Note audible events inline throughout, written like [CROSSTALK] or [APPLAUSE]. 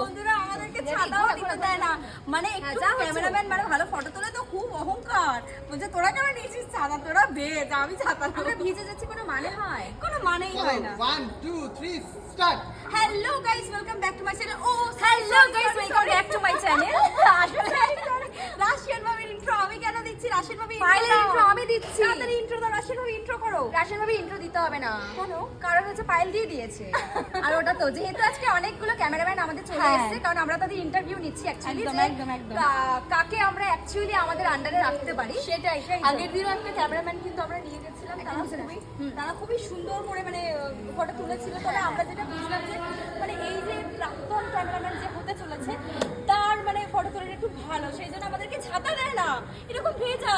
বন্ধুরা আমাদেরকে ছাতাও দিতে দেয় না। মানে একটু ক্যামেরাম্যান মানে ভালো ফটো তোলে তো খুব অহংকার। বলছে তোরা কেন নিয়েছিস ছাতা? তোরা বেদ আমি ছাতা আমরা ভিজে যাচ্ছি কোনো মানে হয়? কোনো মানেই হয় না। One two three start hello guys welcome back to my channel O hello guys welcome back to my channel আসলে রাশিয়ান ভাবির ইন্ট্রো আমি কেন দিচ্ছি রাশিয়ান ভাবি ফাইনাল ইন্ট্রো আমি দিচ্ছি তাড়াতাড়ি ইন্ট্রো দাও রাশিয়ান ভাবি ইন্ট্রো করো। রাশিয়ান ভাবে ইন্ট্রো দিতে হবে না। কেন? কারণ হচ্ছে পাইল দিয়ে দিয়েছে। [LAUGHS] আর ওটা তো যেহেতু আজকে অনেকগুলো ক্যামেরাম্যান আমাদের চলে হ্যাঁ। এসেছে কারণ আমরা তাদের ইন্টারভিউ নিচ্ছি অ্যাকচুয়ালি একদম, একদম, একদম। কাকে আমরা অ্যাকচুয়ালি আমাদের আন্ডারে রাখতে পারি। সেটাই আগের দিনও একটা ক্যামেরাম্যান কিন্তু আমরা নিয়ে গেছিলাম তারা খুবই তারা খুবই সুন্দর করে মানে ফটো তুলেছিল। তবে আমরা যেটা বুঝলাম যে মানে এই যে প্রাক্তন ক্যামেরাম্যান যে হতে চলেছে তার মানে ফটো তোলাটা একটু ভালো। সেই জন্য আমাদেরকে না এরকম ভেজা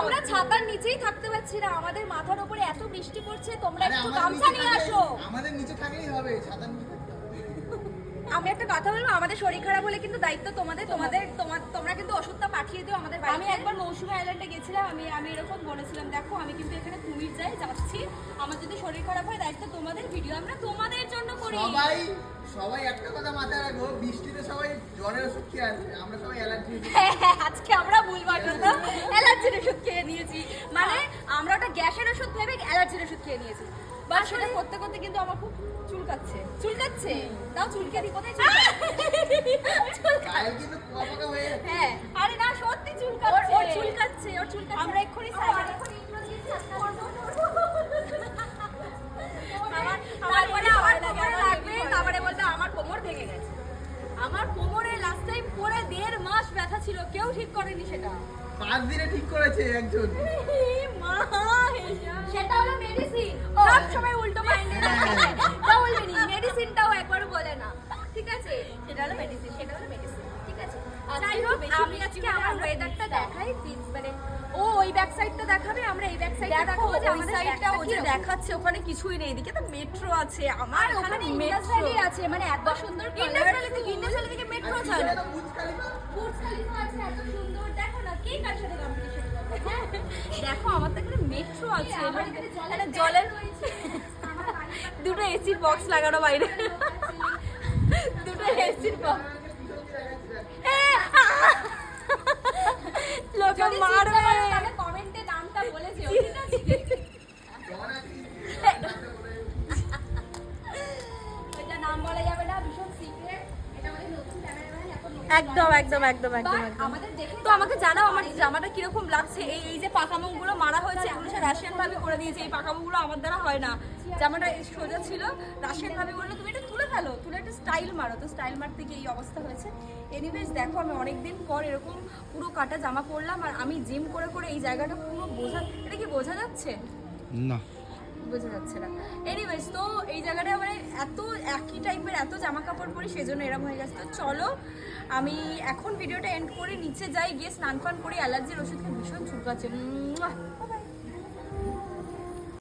আমরা ছাতার নিচেই থাকতে পারছি না। আমাদের মাথার উপরে এত বৃষ্টি পড়ছে তোমরা একটু গামছা নিয়ে আসো। আমাদের নিচে থাকলেই হবে ছাতা নিচে আমি একটা কথা বলব আমাদের শরীর খারাপ হলে কিন্তু দায়িত্ব তোমাদের। তোমাদের তোমার তোমরা কিন্তু ওষুধটা পাঠিয়ে দিও আমাদের বাড়িতে। আমি একবার মৌসুমী আইল্যান্ডে গেছিলাম আমি আমি এরকম বলেছিলাম দেখো আমি কিন্তু এখানে কুমির যাই যাচ্ছি। আমার যদি শরীর খারাপ হয় দায়িত্ব তোমাদের ভিডিও আমরা তোমাদের জন্য করি। সবাই সবাই একটা কথা মাথায় রাখব বৃষ্টিতে সবাই জ্বরের ওষুধ খেয়ে আসবে আমরা সবাই অ্যালার্জি [LAUGHS] হ্যাঁ, হ্যাঁ, আজকে আমরা ভুল বাটনা অ্যালার্জির ওষুধ খেয়ে নিয়েছি মানে আমরা ওটা গ্যাসের ওষুধ ভেবে অ্যালার্জির ওষুধ খেয়ে নিয়েছি। বা সেটা করতে করতে কিন্তু আমার খুব চুলকাচ্ছে। চুলকাচ্ছে? তাও চুলকে দি কোথায় হয়ে হ্যাঁ। আরে না সত্যি চুলকাচ্ছে। ওর চুলকাচ্ছে ওর চুলকাচ্ছে। আমরা এক্ষুনি আমার কোমরে লাস্ট টাইম পরে দেড় মাস ব্যথা ছিল কেউ ঠিক করেনি সেটা। পাঁচ দিনে ঠিক করেছে একজন। মা সেটা সব সময় উল্টো মাইন্ডে তা বলবেনি মেডিসিনটাও একবার বলে না। ঠিক আছে? সেটা হলো মেডিসিন সেটা হলো মেডিসিন ঠিক আছে? যাই হোক আমি আজকে আমার ওয়েদারটা দেখাই মানে ও ওই ব্যাক সাইডটা দেখাবে আমরা এই ব্যাক সাইডটা দেখো দেখাবো যে আমাদের সাইডটা ও যে দেখাচ্ছে ওখানে কিছুই নেই। এদিকে তো মেট্রো আছে আমার ওখানে মেট্রো আছে মানে এত সুন্দর ইন্ডাস ভ্যালি থেকে ইন্ডাস ভ্যালি থেকে মেট্রো চলে বুর্জ খলিফা। আছে এত সুন্দর দেখো না কে কার সাথে দেখো, আমার তো এখানে মেট্রো আছে জলের দুটো এসির বক্স লাগানো বাইরে। দুটো এসির বক্স একদম একদম একদম একদম আমাদের দেখে তো আমাকে জানাও আমার জামাটা কীরকম লাগছে? এই এই যে পাকামুখগুলো মারা হয়েছে এগুলো সে রাশিয়ান ভাবে করে দিয়েছে এই পাকামুখগুলো আমার দ্বারা হয় না। জামাটা সোজা ছিল রাশিয়ান ভাবে বলল তুমি এটা তুলে ফেলো তুলে একটা স্টাইল মারো। তো স্টাইল মারতে গিয়ে এই অবস্থা হয়েছে। এনিওয়েজ দেখো আমি অনেকদিন পর এরকম পুরো কাটা জামা পরলাম আর আমি জিম করে করে এই জায়গাটা পুরো বোঝা এটা কি বোঝা যাচ্ছে? না। বোঝা যাচ্ছে না। এনিওয়েজ তো এই জায়গাটা মানে এত একই টাইপের এত জামা কাপড় পরি, সেজন্য এরকম হয়ে গেছে। তো চলো, আমি এখন ভিডিওটা এন্ড করে নিচে যাই, গিয়ে স্নান ফান করে, অ্যালার্জির ওষুধ খেয়ে ভীষণ চুলকাচ্ছে। বাই